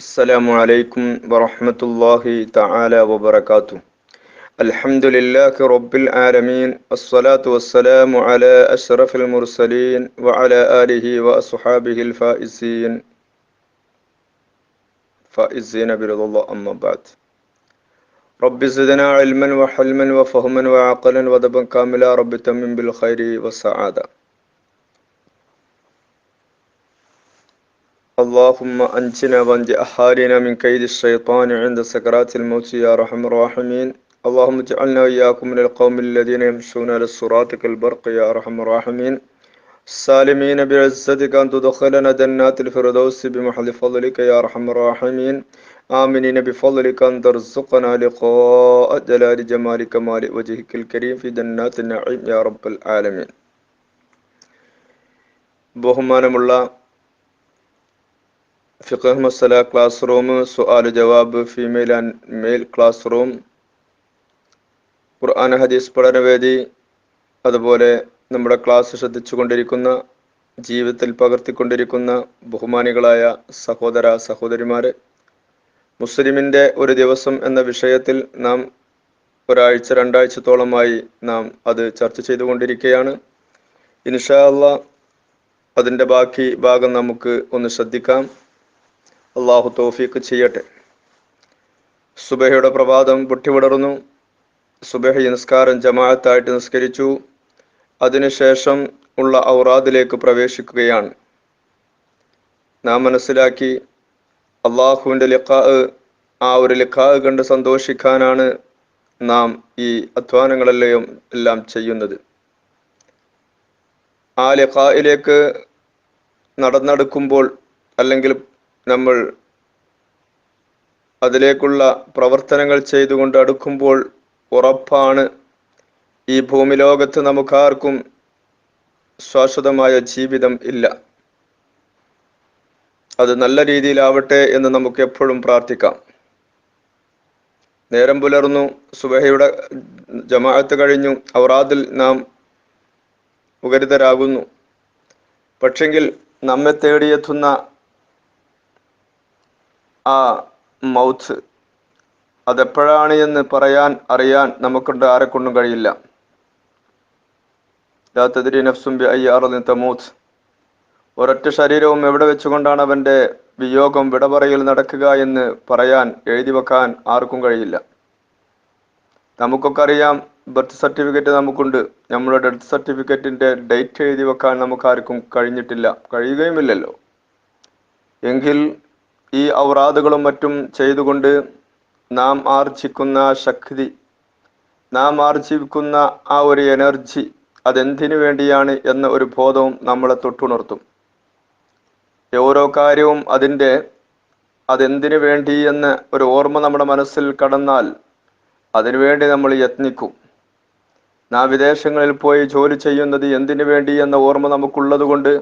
السلام عليكم ورحمة الله تعالى وبركاته. الحمد لله رب العالمين الصلاة والسلام على أشرف المرسلين وعلى آله وأصحابه الفائزين. فائزين برضا الله أما بعد. رب زدنا علما وحلما وفهما وعقلا ودبا كاملا رب تمن بالخير والسعادة. اللهم أنجنا بند أحارنا من كيد الشيطان عند سكرات الموت يا رحم الراحمين. اللهم اجعلنا وإياكم من القوم الذين يمشون على صراطك كالبرق يا رحم الراحمين. السالمين بعزتك أن تدخلنا جنات الفردوس بمحل فضلك يا رحم الراحمين. آمنين بفضلك أن ترزقنا لقاء جلال جمال كمال وجهك الكريم في جنات النعيم يا رب العالمين. بهمان الله ഫിഖ് മസല class room സുആൽ ജവാബ് female and male class room Quran ഹദീസ് പഠനവേദി അതുപോലെ നമ്മുടെ ക്ലാസ് ശ്രദ്ധിച്ചുകൊണ്ടിരിക്കുന്ന ജീവിതത്തിൽ പകർത്തിക്കൊണ്ടിരിക്കുന്ന ബഹുമാനികളായ സഹോദര സഹോദരിമാരെ. മുസ്ലിമിന്റെ ഒരു ദിവസം എന്ന വിഷയത്തിൽ നാം ഒരാഴ്ച രണ്ടാഴ്ചത്തോളമായി നാം അത് ചർച്ച ചെയ്തുകൊണ്ടിരിക്കുകയാണ്. ഇൻഷാ അതിന്റെ ബാക്കി ഭാഗം നമുക്ക് ഒന്ന് ശ്രദ്ധിക്കാം. അള്ളാഹു തോഫീക്ക് ചെയ്യട്ടെ. സുബഹയുടെ പ്രഭാതം പൊട്ടിവിടർന്നു. സുബഹ നിസ്കാരം ജമാഅത്തായിട്ട് നിസ്കരിച്ചു. അതിനുശേഷം ഉള്ള ഔറാദിലേക്ക് പ്രവേശിക്കുകയാണ്. നാം മനസ്സിലാക്കി അള്ളാഹുവിന്റെ ലിഖാ ആ ഒരു ലിഖാ കണ്ട് സന്തോഷിക്കാനാണ് നാം ഈ അധ്വാനങ്ങളെല്ലാം എല്ലാം ചെയ്യുന്നത്. ആ ലിഖായിലേക്ക് നടന്നെടുക്കുമ്പോൾ അല്ലെങ്കിൽ നമ്മൾ അതിലേക്കുള്ള പ്രവർത്തനങ്ങൾ ചെയ്തുകൊണ്ട് അടുക്കുമ്പോൾ ഉറപ്പാണ് ഈ ഭൂമി ലോകത്ത് നമുക്കാർക്കും ശാശ്വതമായ ജീവിതം ഇല്ല. അത് നല്ല രീതിയിലാവട്ടെ എന്ന് നമുക്ക് എപ്പോഴും പ്രാർത്ഥിക്കാം. നേരം പുലർന്നു സുബഹയുടെ ജമാഅത്ത് കഴിഞ്ഞു അവറാദിൽ നാം ഉപരിതരാകുന്നു പക്ഷെങ്കിൽ നമ്മെ തേടിയെത്തുന്ന ആ മൗത്ത്. അതെപ്പോഴാണ് എന്ന് പറയാൻ അറിയാൻ നമുക്കൊണ്ട് ആരെക്കൊണ്ടും കഴിയില്ല. ലാത്തതിരി തമൂത്ത്. ഒരൊറ്റ ശരീരവും എവിടെ വെച്ചുകൊണ്ടാണ് അവന്റെ വിയോഗം വിടപറയിൽ നടക്കുക എന്ന് പറയാൻ എഴുതി വെക്കാൻ ആർക്കും കഴിയില്ല. നമുക്കൊക്കെ അറിയാം ബർത്ത് സർട്ടിഫിക്കറ്റ് നമുക്കുണ്ട്. നമ്മുടെ ഡെത്ത് സർട്ടിഫിക്കറ്റിന്റെ ഡേറ്റ് എഴുതി വെക്കാൻ നമുക്ക് ആർക്കും കഴിഞ്ഞിട്ടില്ല. കഴിയുകയുമില്ലല്ലോ. എങ്കിൽ ഈ ഔറാദുകളും മറ്റും ചെയ്തുകൊണ്ട് നാം ആർജിക്കുന്ന ശക്തി നാം ആർജിക്കുന്ന ആ ഒരു എനർജി അതെന്തിനു വേണ്ടിയാണ് എന്ന ഒരു ബോധവും നമ്മളെ തൊട്ടുണർത്തും. ഓരോ കാര്യവും അതിന്റെ അതെന്തിനു വേണ്ടി എന്ന ഒരു ഓർമ്മ നമ്മുടെ മനസ്സിൽ കടന്നാൽ അതിനുവേണ്ടി നമ്മൾ യത്നിക്കും. നാം വിദേശങ്ങളിൽ പോയി ജോലി ചെയ്യുന്നത് എന്തിനു വേണ്ടി എന്ന ഓർമ്മ നമുക്കുള്ളത് കൊണ്ട്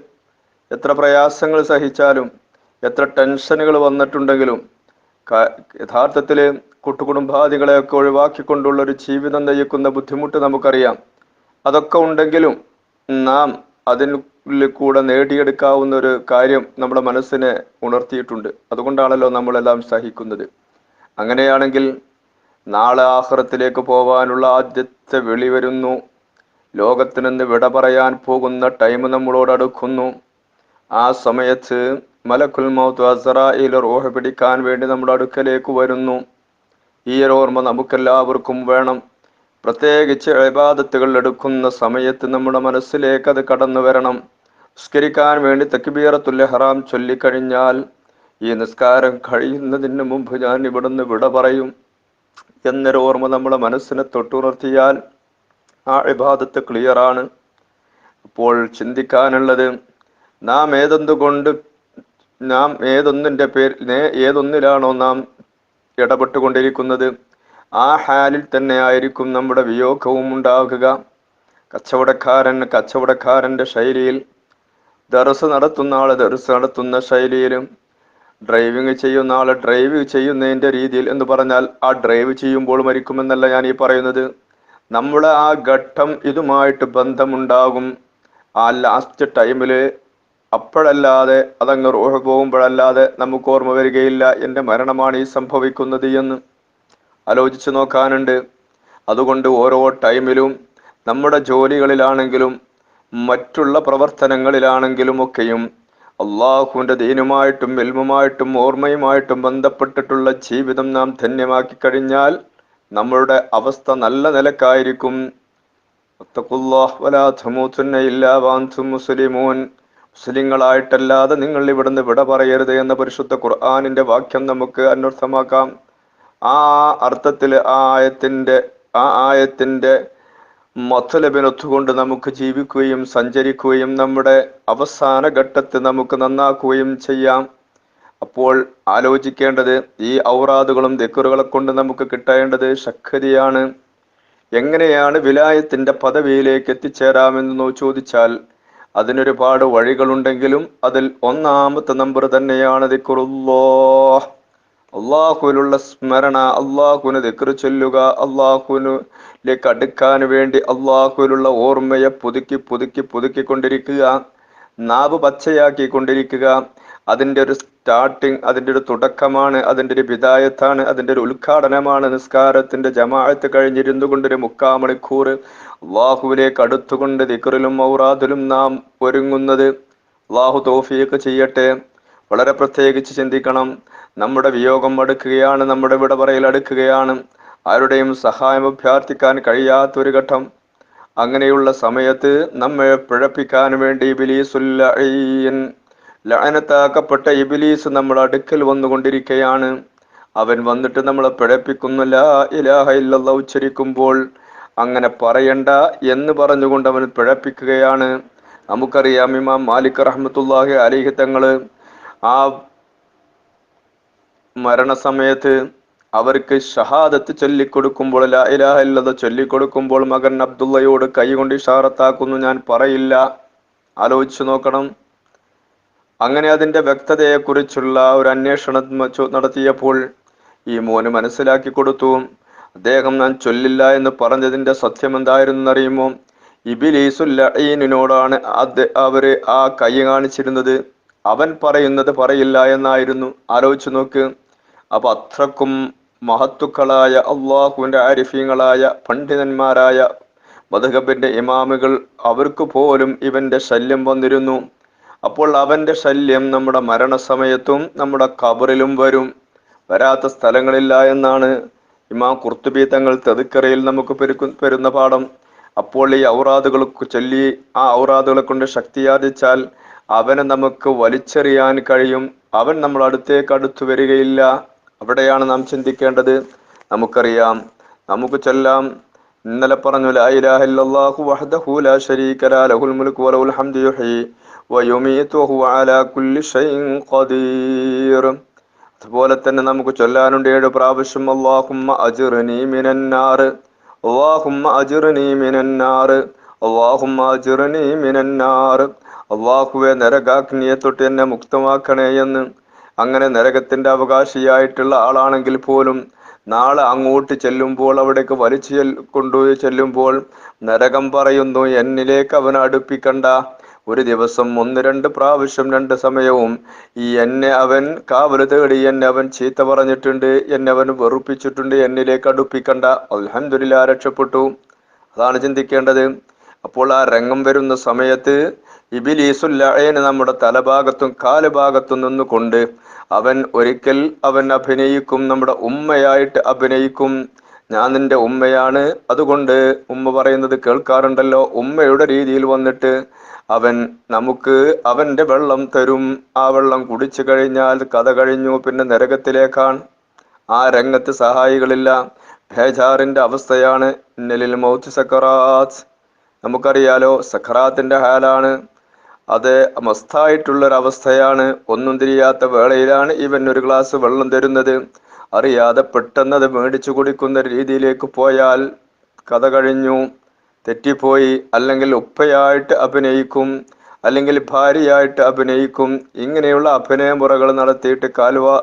എത്ര പ്രയാസങ്ങൾ സഹിച്ചാലും എത്ര ടെൻഷനുകൾ വന്നിട്ടുണ്ടെങ്കിലും യഥാർത്ഥത്തിൽ കുട്ടുകുടുംബാദികളെയൊക്കെ ഒഴിവാക്കിക്കൊണ്ടുള്ള ഒരു ജീവിതം നയിക്കുന്ന ബുദ്ധിമുട്ട് നമുക്കറിയാം. അതൊക്കെ ഉണ്ടെങ്കിലും നാം അതിൽ കൂടെ നേടിയെടുക്കാവുന്ന ഒരു കാര്യം നമ്മുടെ മനസ്സിനെ ഉണർത്തിയിട്ടുണ്ട്. അതുകൊണ്ടാണല്ലോ നമ്മളെല്ലാം സഹിക്കുന്നത്. അങ്ങനെയാണെങ്കിൽ നാളെ ആഹ്റത്തിലേക്ക് പോവാനുള്ള ആദ്യത്തെ വിളി വരുന്നു. ലോകത്തിനെന്ന് വിട പറയാൻ പോകുന്ന ടൈം നമ്മളോട് അടുക്കുന്നു. ആ സമയത്ത് മലക്കുൽ മൗത്ത് അസറായിൽ റോഹ പിടിക്കാൻ വേണ്ടി നമ്മുടെ അടുക്കലേക്ക് വരുന്നു. ഈ ഒരു ഓർമ്മ നമുക്കെല്ലാവർക്കും വേണം. പ്രത്യേകിച്ച് ഇബാദത്തുകൾ എടുക്കുന്ന സമയത്ത് നമ്മുടെ മനസ്സിലേക്ക് അത് കടന്നു വരണം. നിസ്കരിക്കാൻ വേണ്ടി തക്ബീറത്തുൽ ഹറാം ചൊല്ലിക്കഴിഞ്ഞാൽ ഈ നിസ്കാരം കഴിയുന്നതിന് മുമ്പ് ഞാൻ ഇവിടുന്ന് വിട പറയും. എന്നൊരു ഓർമ്മ നമ്മുടെ മനസ്സിനെ തൊട്ടുണർത്തിയാൽ ആ ഇബാദത്ത് ക്ലിയറാണ്. അപ്പോൾ ചിന്തിക്കാനുള്ളത് നാം ഏതെന്തുകൊണ്ട് നാം ഏതൊന്നിന്റെ പേരിൽ ഏതൊന്നിലാണോ നാം ഇടപെട്ടുകൊണ്ടിരിക്കുന്നത് ആ ഹാലിൽ തന്നെ ആയിരിക്കും നമ്മുടെ വിയോഗവും ഉണ്ടാകുക. കച്ചവടക്കാരൻ കച്ചവടക്കാരന്റെ ശൈലിയിൽ ദർസ് നടത്തുന്ന ആൾ ദർസ് നടത്തുന്ന ശൈലിയിലും ഡ്രൈവിംഗ് ചെയ്യുന്ന ആൾ ഡ്രൈവ് ചെയ്യുന്നതിന്റെ രീതിയിൽ എന്ന് പറഞ്ഞാൽ ആ ഡ്രൈവ് ചെയ്യുമ്പോൾ മരിക്കുമെന്നല്ല ഞാൻ ഈ പറയുന്നത്. നമ്മുടെ ആ ഘട്ടം ഇതുമായിട്ട് ബന്ധമുണ്ടാകും. ആ ലാസ്റ്റ് ടൈമിൽ അപ്പോഴല്ലാതെ അതങ്ങ് റൂഹ് പോകുമ്പോഴല്ലാതെ നമുക്ക് ഓർമ്മ വരികയില്ല എന്റെ മരണമാണ് ഈ സംഭവിക്കുന്നത് എന്ന് ആലോചിച്ച് നോക്കാനുണ്ട്. അതുകൊണ്ട് ഓരോ ടൈമിലും നമ്മുടെ ജോലികളിലാണെങ്കിലും മറ്റുള്ള പ്രവർത്തനങ്ങളിലാണെങ്കിലും ഒക്കെയും അള്ളാഹുവിന്റെ ദീനുമായിട്ടും എൽമുമായിട്ടും ഓർമ്മയുമായിട്ടും ബന്ധപ്പെട്ടിട്ടുള്ള ജീവിതം നാം ധന്യമാക്കി കഴിഞ്ഞാൽ നമ്മളുടെ അവസ്ഥ നല്ല നിലക്കായിരിക്കും. മുസ്ലിമൂൻ. മുസ്ലിങ്ങളായിട്ടല്ലാതെ നിങ്ങൾ ഇവിടുന്ന് വിട പറയരുത് എന്ന പരിശുദ്ധ ഖുർആാനിന്റെ വാക്യം നമുക്ക് അന്വർത്ഥമാക്കാം. ആ അർത്ഥത്തിൽ ആ ആയത്തിന്റെ ആ ആയത്തിന്റെ മൊത്തലബിനൊത്തുകൊണ്ട് നമുക്ക് ജീവിക്കുകയും സഞ്ചരിക്കുകയും നമ്മുടെ അവസാന ഘട്ടത്തെ നമുക്ക് നന്നാക്കുകയും ചെയ്യാം. അപ്പോൾ ആലോചിക്കേണ്ടത് ഈ ഔറാദുകളും ദിക്കറുകളെ കൊണ്ട് നമുക്ക് കിട്ടേണ്ടത് ശക്തിയാണ്. എങ്ങനെയാണ് വിലായത്തിന്റെ പദവിയിലേക്ക് എത്തിച്ചേരാമെന്ന് ചോദിച്ചാൽ അതിനൊരുപാട് വഴികളുണ്ടെങ്കിലും അതിൽ ഒന്നാമത്തെ നമ്പർ തന്നെയാണ് ദിക്കുറുല്ലോ അള്ളാഹുവിനുള്ള സ്മരണ അള്ളാഹുവിന് ദിക്ർ ചൊല്ലുക അള്ളാഹുവിനിലേക്ക് അടുക്കാൻ വേണ്ടി അള്ളാഹുവിനുള്ള ഓർമ്മയെ പുതുക്കി പുതുക്കി പുതുക്കിക്കൊണ്ടിരിക്കുക നാവ് പച്ചയാക്കി കൊണ്ടിരിക്കുക അതിന്റെ ഒരു സ്റ്റാർട്ടിങ് അതിന്റെ ഒരു തുടക്കമാണ് അതിന്റെ ഒരു വിദായത്താണ് അതിന്റെ ഒരു ഉദ്ഘാടനമാണ് നിസ്കാരത്തിന്റെ ജമാഅത്ത് കഴിഞ്ഞിരുന്നു കൊണ്ടൊരു മുക്കാ മണിക്കൂർ അള്ളാഹുവിലേക്ക് അടുത്തുകൊണ്ട് ദിക്റിലും ഔറാദിലും നാം ഒരുങ്ങുന്നത്. അള്ളാഹു തോഫിയൊക്കെ ചെയ്യട്ടെ. വളരെ പ്രത്യേകിച്ച് ചിന്തിക്കണം. നമ്മുടെ വിയോഗം അടുക്കുകയാണ് നമ്മുടെ വിട പറയൽ അടുക്കുകയാണ്. ആരുടെയും സഹായം അഭ്യർത്ഥിക്കാൻ കഴിയാത്തൊരു ഘട്ടം. അങ്ങനെയുള്ള സമയത്ത് നമ്മെ പിഴപ്പിക്കാൻ വേണ്ടി ഇബിലീസുല്ലഈൻ ലയനത്താക്കപ്പെട്ട ഇബിലീസ് നമ്മൾ അടുക്കൽ വന്നുകൊണ്ടിരിക്കുകയാണ് അവൻ വന്നിട്ട് നമ്മളെ പിഴപ്പിക്കുന്നില്ല ഇലാഹ ഇല്ലല്ല ഉച്ചരിക്കുമ്പോൾ അങ്ങനെ പറയണ്ട എന്ന് പറഞ്ഞുകൊണ്ട് അവൻ പിഴപ്പിക്കുകയാണ്. നമുക്കറിയാം ഇമാം മാലിക് റഹ്മത്തുല്ലാഹി അലിഹി തങ്ങൾ ആ മരണസമയത്ത് അവർക്ക് ഷഹാദത്ത് ചൊല്ലിക്കൊടുക്കുമ്പോൾ ലാ ഇലാഹ ചൊല്ലിക്കൊടുക്കുമ്പോൾ മകൻ അബ്ദുള്ളയോട് കൈകൊണ്ട് ഇഷാറത്താക്കുന്നു. ഞാൻ പറയില്ല. ആലോചിച്ചു നോക്കണം. അങ്ങനെ അതിന്റെ വ്യക്തതയെക്കുറിച്ചുള്ള ഒരു അന്വേഷണം നടത്തിയപ്പോൾ ഈ മോന് മനസ്സിലാക്കി കൊടുത്തു. അദ്ദേഹം ഞാൻ ചൊല്ലില്ല എന്ന് പറഞ്ഞതിന്റെ സത്യം എന്തായിരുന്നു അറിയുമോ ഇബിലീസുല്ലീനിനോടാണ് അവർ ആ കൈ കാണിച്ചിരുന്നത്. അവൻ പറയുന്നത് പറയില്ല എന്നായിരുന്നു. ആലോചിച്ചു നോക്ക്. അപ്പൊ അത്രക്കും മഹത്തുക്കളായ അള്ളാഹുവിന്റെ ആരിഫീങ്ങളായ പണ്ഡിതന്മാരായ മധുഹബിന്റെ ഇമാമുകൾ അവർക്ക് പോലും ഇവന്റെ ശല്യം വന്നിരുന്നു. അപ്പോൾ അവന്റെ ശല്യം നമ്മുടെ മരണസമയത്തും നമ്മുടെ കബറിലും വരും. വരാത്ത സ്ഥലങ്ങളില്ല എന്നാണ്. ഇമാം കുർത്തുബി തങ്ങൾ തെതുക്കറയിൽ നമുക്ക് പെരുക്കു പെരുന്ന പാഠം. അപ്പോൾ ഈ ഔറാദുകൾ ചൊല്ലി ആ ഔറാദുകളെ കൊണ്ട് ശക്തിയാർജിച്ചാൽ അവനെ നമുക്ക് വലിച്ചെറിയാൻ കഴിയും. അവൻ നമ്മൾ അടുത്തേക്ക് അടുത്തു വരികയില്ല. അവിടെയാണ് നാം ചിന്തിക്കേണ്ടത്. നമുക്കറിയാം. നമുക്ക് ചൊല്ലാം. ഇന്നലെ പറഞ്ഞു ലാ ഇലാഹ ഇല്ലല്ലാഹു വഹ്ദഹു ലാ ലഹുൽ ഹംദു അലാ കുല്ലി ഖദീർ. അതുപോലെ തന്നെ നമുക്ക് ചൊല്ലാനുണ്ട് ഏഴ് പ്രാവശ്യം. അള്ളാഹുമ്മ അജിർനി മിനന്നാർ. അള്ളാഹുമ്മ അജിർനി മിനന്നാർ. അള്ളാഹുമ്മ അജിർനി മിനന്നാർ. അള്ളാഹുവെ നരകാഗ്നിയെ തൊട്ട് എന്നെ മുക്തമാക്കണേ എന്ന്. അങ്ങനെ നരകത്തിന്റെ അവകാശിയായിട്ടുള്ള ആളാണെങ്കിൽ പോലും നാളെ അങ്ങോട്ട് ചെല്ലുമ്പോൾ അവിടേക്ക് വലിച്ചു കൊണ്ടുപോയി ചെല്ലുമ്പോൾ നരകം പറയുന്നു എന്നിലേക്ക് അവൻ അടുപ്പിക്കണ്ട. ഒരു ദിവസം ഒന്ന് രണ്ട് പ്രാവശ്യം രണ്ട് സമയവും. ഈ എന്നെ അവൻ കാവൽ തേടി എന്നെ അവൻ ചീത്ത പറഞ്ഞിട്ടുണ്ട് എന്നെ അവൻ വെറുപ്പിച്ചിട്ടുണ്ട് എന്നിലേക്ക് അടുപ്പിക്കണ്ട. അൽഹംദുലില്ലാ രക്ഷപ്പെട്ടു. അതാണ് ചിന്തിക്കേണ്ടത്. അപ്പോൾ ആ രംഗം വരുന്ന സമയത്ത് ഇബിലീസുല്ലായന് നമ്മുടെ തലഭാഗത്തും കാലുഭാഗത്തും നിന്നുകൊണ്ട് അവൻ ഒരിക്കൽ അവൻ അഭിനയിക്കും നമ്മുടെ ഉമ്മയായിട്ട് അഭിനയിക്കും. ഞാൻ നിന്റെ ഉമ്മയാണ്. അതുകൊണ്ട് ഉമ്മ പറയുന്നത് കേൾക്കാറുണ്ടല്ലോ. ഉമ്മയുടെ രീതിയിൽ വന്നിട്ട് അവൻ നമുക്ക് അവന്റെ വെള്ളം തരും. ആ വെള്ളം കുടിച്ചു കഴിഞ്ഞാൽ കഥ കഴിഞ്ഞു. പിന്നെ നരകത്തിലേക്കാണ്. ആ രംഗത്ത് സഹായികളില്ല. ഹേജാറിന്റെ അവസ്ഥയാണ്. ഇന്നലിൽ മൗത്ത് സക്കറാത്ത്. നമുക്കറിയാലോ സഖറാത്തിന്റെ ഹാലാണ്. അത് മസ്തായിട്ടുള്ളൊരവസ്ഥയാണ്. ഒന്നും തിരിയാത്ത വേളയിലാണ് ഇവൻ ഒരു ഗ്ലാസ് വെള്ളം തരുന്നത്. അറിയാതെ പെട്ടെന്ന് അത് മേടിച്ചു കുടിക്കുന്ന രീതിയിലേക്ക് പോയാൽ കഥ കഴിഞ്ഞു തെറ്റിപ്പോയി അല്ലെങ്കിൽ ഉപ്പയായിട്ട് അഭിനയിക്കും അല്ലെങ്കിൽ ഭാര്യയായിട്ട് അഭിനയിക്കും. ഇങ്ങനെയുള്ള അഭിനയ മുറകൾ നടത്തിയിട്ട് കാൽവാ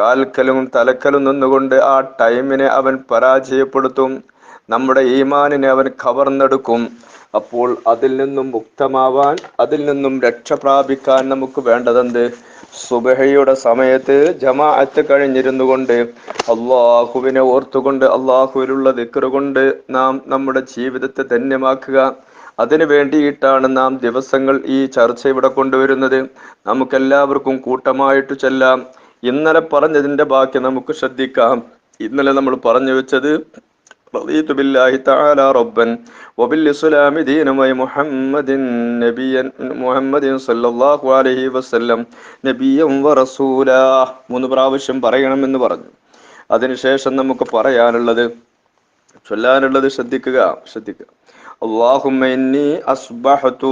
കാൽക്കലും തലക്കലും നിന്നുകൊണ്ട് ആ ടൈമിനെ അവൻ പരാജയപ്പെടുത്തും. നമ്മുടെ ഈമാനിനെ അവൻ കവർന്നെടുക്കും. അപ്പോൾ അതിൽ നിന്നും മുക്തമാവാൻ അതിൽ നിന്നും രക്ഷ പ്രാപിക്കാൻ നമുക്ക് വേണ്ടതെന്ത്? സുബഹയുടെ സമയത്ത് ജമാഅത്ത് കഴിഞ്ഞിരുന്നു കൊണ്ട് അള്ളാഹുവിനെ ഓർത്തുകൊണ്ട് അള്ളാഹുവിലുള്ള ദിക്കറുകൊണ്ട് നാം നമ്മുടെ ജീവിതത്തെ ധന്യമാക്കുക. അതിനു വേണ്ടിയിട്ടാണ് നാം ദിവസങ്ങൾ ഈ ചർച്ച ഇവിടെ കൊണ്ടുവരുന്നത്. നമുക്കെല്ലാവർക്കും കൂട്ടമായിട്ട് ചെല്ലാം. ഇന്നലെ പറഞ്ഞതിന്റെ ബാക്കി നമുക്ക് ശ്രദ്ധിക്കാം. ഇന്നലെ നമ്മൾ പറഞ്ഞു വെച്ചത് رضيت بالله تعالى ربا وبالإسلام دينا ومحمد نبيا محمد صلى الله عليه وسلم نبيا ورسولا മൂന്ന് പ്രാവശ്യം പറയണമെന്ന് പറഞ്ഞു അതിനുശേഷം നമുക്ക് പറയാനുള്ളത് ചൊല്ലാനുള്ളത് ശ്രദ്ധിക്കുക ശ്രദ്ധിക്കുക اللهم إني أصبحت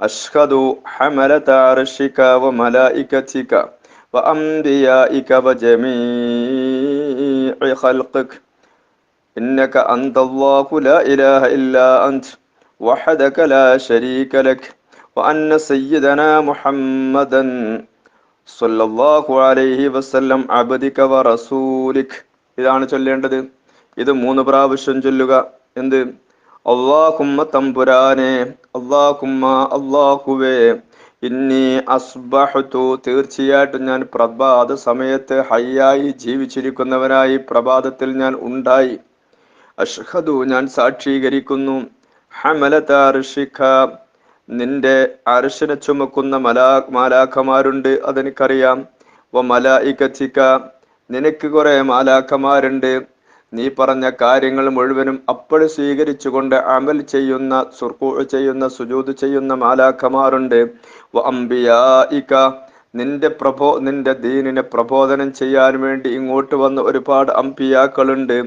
أشهد حملة عرشك وملائكتك وأنبيائك وجميع خلقك إنك أنت الله لا إله إلا أنت وحدك لا شريك لك وأن سيدنا محمدا صلى الله عليه وسلم عبدك ورسولك ഇതാണ് ചൊല്ലേണ്ടത് ഇത് മൂന്ന് പ്രാവശ്യം ചൊല്ലുക എന്ത് അള്ളാഹുമ്മ തമ്പുരാനെ അള്ളാഹുമ്മ അള്ളാഹുവേ ഇന്നി അസ്ബഹത്തു തീർച്ചയായിട്ടും ഞാൻ പ്രഭാത സമയത്ത് ഹയ്യായി ജീവിച്ചിരിക്കുന്നവനായി പ്രഭാതത്തിൽ ഞാൻ ഉണ്ടായി അഷ്ഹദു ഞാൻ സാക്ഷീകരിക്കുന്നു. ഹമലത അർഷിഖ നിന്റെ അർഷനെ ചുമക്കുന്ന മലാ മാലാഖമാരുണ്ട് അതെനിക്കറിയാം. വ മലായിക്കച്ചിക്ക നിനക്ക് കുറെ മാലാഖമാരുണ്ട്. നീ പറഞ്ഞ കാര്യങ്ങൾ മുഴുവനും അപ്പോൾ സ്വീകരിച്ചുകൊണ്ട് അമൽ ചെയ്യുന്ന സുർക്കൂ ചെയ്യുന്ന സുജൂത് ചെയ്യുന്ന മാലാഖമാരുണ്ട്. വ അംബിയായിക നിന്റെ പ്രബോ നിന്റെ ദീനിനെ പ്രബോധനം ചെയ്യാൻ വേണ്ടി ഇങ്ങോട്ട് വന്ന ഒരുപാട് അമ്പിയാക്കളുണ്ട്.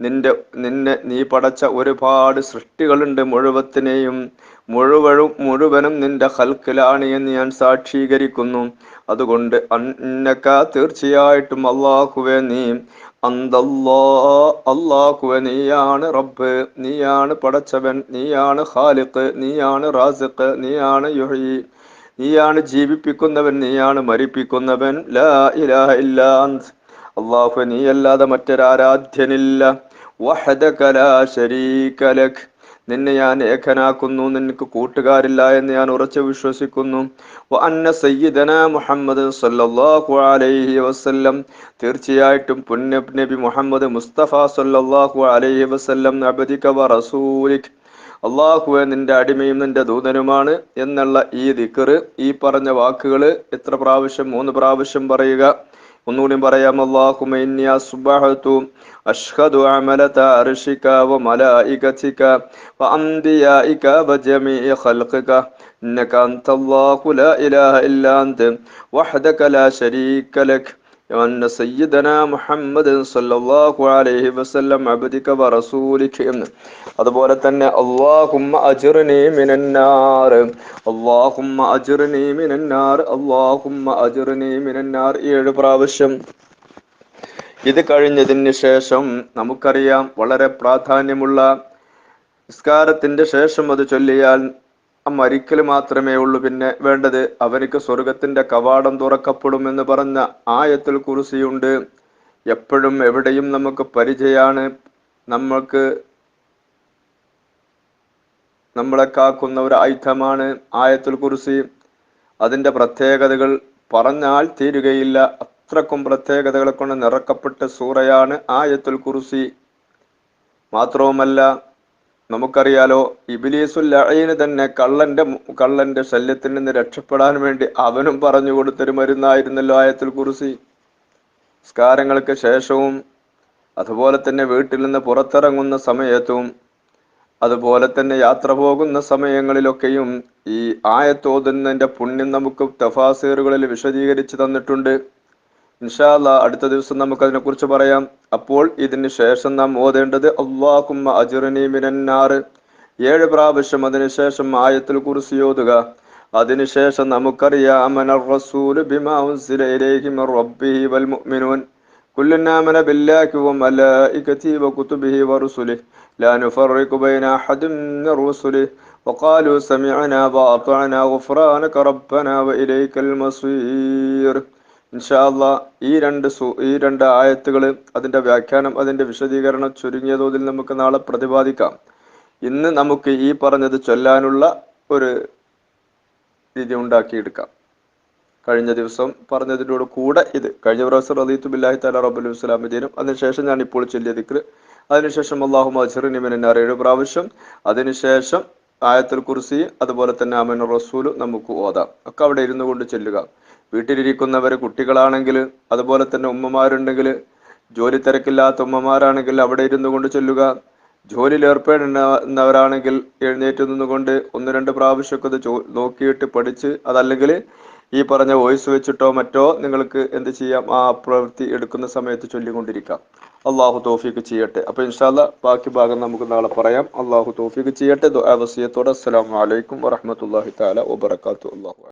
നിന്റെ നിന്നെ നീ പടച്ച ഒരുപാട് സൃഷ്ടികളുണ്ട് മുഴുവത്തിനെയും. മുഴുവനും മുഴുവനും നിന്റെ ഹൽക്കിലാണ് എന്ന് ഞാൻ സാക്ഷീകരിക്കുന്നു. അതുകൊണ്ട് അന്നക്ക തീർച്ചയായിട്ടും അള്ളാഹുവെ നീ അള്ളാഹുവെ നീയാണ് റബ്ബ് നീയാണ് പടച്ചവൻ നീയാണ് ഖാലിഖ് നീയാണ് റാസിഖ് നീയാണ് യുഹി നീയാണ് ജീവിപ്പിക്കുന്നവൻ നീയാണ് മരിപ്പിക്കുന്നവൻ. ലാ ഇലാഹ ഇല്ലാ അള്ളാഹു നീയല്ലാതെ മറ്റൊരാരാധ്യനില്ല. വഹദക ലാ ശരീക ലക്. നിന്നെ ഞാൻ ഏകനാക്കുന്നു നിനക്ക് കൂട്ടുകാരില്ല എന്ന് ഞാൻ ഉറച്ചു വിശ്വസിക്കുന്നു. മുഹമ്മദ് അലൈഹി തീർച്ചയായിട്ടും പുണ്യ നബി മുഹമ്മദ് മുസ്തഫ സല്ലല്ലാഹു അലൈഹി വസല്ലം അബദിക നിന്റെ അടിമയും നിന്റെ ദൂതനുമാണ് എന്നുള്ള ഈ ദിക്കറ് ഈ പറഞ്ഞ വാക്കുകൾ എത്ര പ്രാവശ്യം മൂന്ന് പ്രാവശ്യം പറയുക. ഒന്നുകൂടി പറയാം. അള്ളാഹുമ ഇന്നി അസ്ബഹതു അഷ്ഹദു അമലത അർഷിക വ മലായികതിക വ അംബിയായിക വ ജമീഇ ഖൽഖിക. ഇന്നക അൻതല്ലാഹു ലാ ഇലാഹ ഇല്ലാ അൻത വഹദക ലാ ശരീക ലക് وأن سيدنا محمد صلى الله عليه وسلم عبدك ورسولك എന്ന് അതുപോലെ തന്നെ അള്ളാഹുമ്മ അജിർനി മിനന്നാർ അള്ളാഹുമ്മ അജിർനി മിനന്നാർ അള്ളാഹുമ്മ അജിർനി മിനന്നാർ ഏഴ് പ്രാവശ്യം ഇത് കഴിഞ്ഞതിന് ശേഷം നമുക്കറിയാം വളരെ പ്രാധാന്യമുള്ള നിസ്കാരത്തിന്റെ ശേഷം അത് ചൊല്ലിയാൽ ആ മരിക്കൽ മാത്രമേ ഉള്ളൂ. പിന്നെ വേണ്ടത് അവനിക്ക് സ്വർഗത്തിന്റെ കവാടം തുറക്കപ്പെടും എന്ന് പറഞ്ഞ ആയത്തിൽ കുറിസിയുണ്ട് എപ്പോഴും എവിടെയും നമുക്ക് പരിചയമാണ് നമ്മൾക്ക് നമ്മളെ കാക്കുന്ന ഒരു ആയുധമാണ് ആയത്തുൽ കുറിസി അതിന്റെ പ്രത്യേകതകൾ പറഞ്ഞാൽ തീരുകയില്ല. അത്രക്കും പ്രത്യേകതകളെ കൊണ്ട് നിറക്കപ്പെട്ട സൂറയാണ് ആയത്തുൽ കുറിസി മാത്രവുമല്ല നമുക്കറിയാലോ ഇബിലീസുൽ ലഈന് തന്നെ കള്ളന്റെ കള്ളന്റെ ശല്യത്തിൽ നിന്ന് രക്ഷപ്പെടാൻ വേണ്ടി അവനും പറഞ്ഞു കൊടുത്തൊരു മരുന്നായിരുന്നല്ലോ ആയത്തിൽ കുറിസി സ്കാരങ്ങൾക്ക് ശേഷവും അതുപോലെ തന്നെ വീട്ടിൽ നിന്ന് പുറത്തിറങ്ങുന്ന സമയത്തും അതുപോലെ തന്നെ യാത്ര പോകുന്ന സമയങ്ങളിലൊക്കെയും ഈ ആയത്തോതുന്നതിന്റെ പുണ്യം നമുക്ക് തഫാസീറുകളിൽ വിശദീകരിച്ച് തന്നിട്ടുണ്ട്. ഇൻഷാല്ല അടുത്ത ദിവസം നമുക്ക് അതിനെക്കുറിച്ച് പറയാം അപ്പോൾ ഇതിന് ശേഷം നാം ഓതേണ്ടത് അള്ളാഹുമ്മ അജിറനി മിനന്നാറ് ഏഴ് പ്രാവശ്യം അതിനുശേഷം ആയത്തിൽ കുറിച്ച് ഓതുക അതിനുശേഷം നമുക്കറിയാം അമന റസൂല് ബിമാ ഉൻസില ഇലൈഹി മിർ റബ്ബിഹി വൽ മുഅ്മിനൂൻ كلنا آمن بالله وملائكته وكتبه ورسله لا نفرق بين أحد من رسله وقالوا سمعنا وأطعنا غفرانك ربنا وإليك المصير ഇൻഷാ അള്ളാ ഈ രണ്ട് ഈ രണ്ട് ആയത്തുകൾ അതിന്റെ വ്യാഖ്യാനം അതിന്റെ വിശദീകരണം ചുരുങ്ങിയ തോതിൽ നമുക്ക് നാളെ പ്രതിപാദിക്കാം. ഇന്ന് നമുക്ക് ഈ പറഞ്ഞത് ചൊല്ലാനുള്ള ഒരു രീതി ഉണ്ടാക്കിയെടുക്കാം. കഴിഞ്ഞ ദിവസം പറഞ്ഞതിനോട് കൂടെ ഇത്. കഴിഞ്ഞ പ്രാവശ്യം റദീത്തു ബില്ലാഹി തല റബ്ബുൽ ഇസ്ലാം ദീനും. അതിനുശേഷം ഞാൻ ഇപ്പോൾ ചൊല്ലിയ ദിക്ർ അതിനുശേഷം അള്ളാഹു അജറിനി മിനാർ ഏഴ് പ്രാവശ്യം. അതിനുശേഷം ആയത്തുൽ കുർസി അതുപോലെ തന്നെ അമൻ റസൂലും നമുക്ക് ഓതാം. ഒക്കെ അവിടെ ഇരുന്നു കൊണ്ട് ചെല്ലുക. വീട്ടിലിരിക്കുന്നവർ കുട്ടികളാണെങ്കിൽ അതുപോലെ തന്നെ ഉമ്മമാരുണ്ടെങ്കിൽ ജോലി തിരക്കില്ലാത്ത ഉമ്മമാരാണെങ്കിൽ അവിടെ ഇരുന്നു കൊണ്ട് ചൊല്ലുക. ജോലിയിൽ ഏർപ്പെടുന്നവരാണെങ്കിൽ എഴുന്നേറ്റ് നിന്നുകൊണ്ട് ഒന്ന് രണ്ട് പ്രാവശ്യമൊക്കെ അത് നോക്കിയിട്ട് പഠിച്ച് അതല്ലെങ്കിൽ ഈ പറഞ്ഞ വോയിസ് വെച്ചിട്ടോ മറ്റോ നിങ്ങൾക്ക് എന്ത് ചെയ്യാം? ആ പ്രവൃത്തി എടുക്കുന്ന സമയത്ത് ചൊല്ലിക്കൊണ്ടിരിക്കാം. അള്ളാഹു തോഫിക്ക് ചെയ്യട്ടെ. അപ്പൊ ഇൻഷാല്ല ബാക്കി ഭാഗം നമുക്ക് നാളെ പറയാം. അള്ളാഹു തോഫിക്ക് ചെയ്യട്ടെ. വസിയത്തോടെ. അസ്സലാമു അലൈക്കും വറഹമത്തല്ലാഹി താല വാത്തു അള്ളാഹു